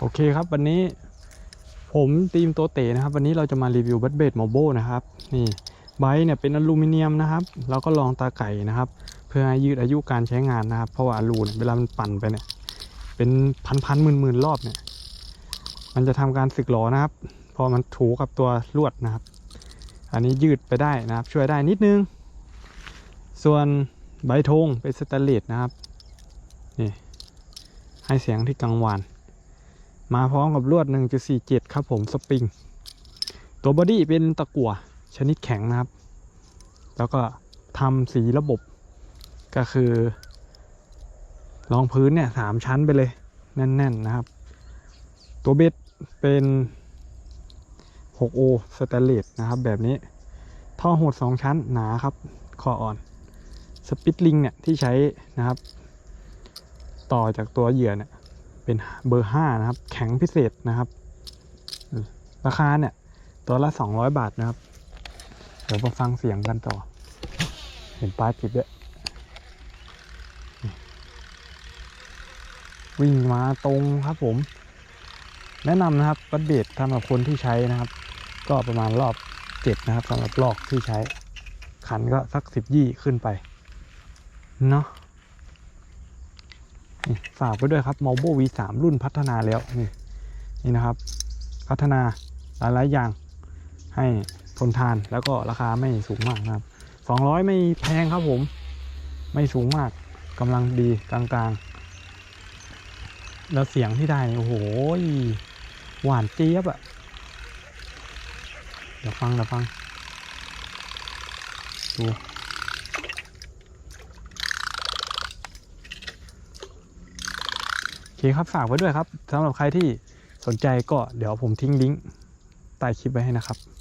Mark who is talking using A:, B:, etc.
A: โอเคครับวันนี้ผมทีมโตเตนะครับ วันนี้เราจะมารีวิวบัตเบดโมโบนะครับนี่ไบเนี่ยเป็นอลูมิเนียมนะครับเราก็ลองตาไก่นะครับ เพื่อให้ยืดอายุการใช้งานนะครับ เพราะว่าอลูเนี่ยเวลามันปั่นไปเนี่ย เป็นพันพันหมื่นหมื่นรอบเนี่ย มันจะทำการสึกหรอนะครับ พอมันถูกับตัวลวดนะครับ อันนี้ยืดไปได้นะครับ ช่วยได้นิดนึง ส่วนใบธงเป็นสแตนเลสนะครับนี่ให้เสียงที่กังวาน มาพร้อมกับลวด 1.47 ครับผมสปริง ตัวบอดี้เป็นตะกั่วชนิดแข็งนะครับ แล้วก็ทำสีระบบก็คือรองพื้นเนี่ยสามชั้นไปเลย แน่น ๆ นะครับ ตัวเบ็ดเป็น 6O สแตนเลสนะครับ แบบนี้ ท่อหด 2 ชั้นหนาครับ คออ่อน สปิตลิงเนี่ยที่ใช้นะครับ ต่อจากตัวเหยื่อเนี่ย เป็นเบอร์5นะครับ แข็งพิเศษนะครับ ราคาเนี่ย ตัวละ200บาทนะครับ เดี๋ยวมาฟังเสียงกันต่อ เห็นป้ายติดด้วยนี่วิ่งมาตรงครับผม แนะนำนะครับปัดเบดสำหรับคนที่ใช้นะครับ ก็ประมาณรอบเจ็ดนะครับสำหรับลอกที่ใช้ ขันก็สักสิบยี่ขึ้นไป เนาะ ฝากไว้ด้วยครับ m o b o V3 รุ่นพัฒนาแล้วนี่นี่นะครับ พัฒนาหลายๆอย่างให้ทนทานแล้วก็ราคาไม่สูงมากนะครับ 200 ไม่แพงครับผม ไม่สูงมากกำลังดีกลางๆ แล้วเสียงที่ได้โอ้โหหวานเจี๊ยบอะเดี๋ยวฟังเดี๋ยวฟังดู โอ เคครับฝากไว้ด้วยครับสำหรับใครที่สนใจก็เดี๋ยวผมทิ้งลิงก์ใต้คลิปไว้ให้นะครับ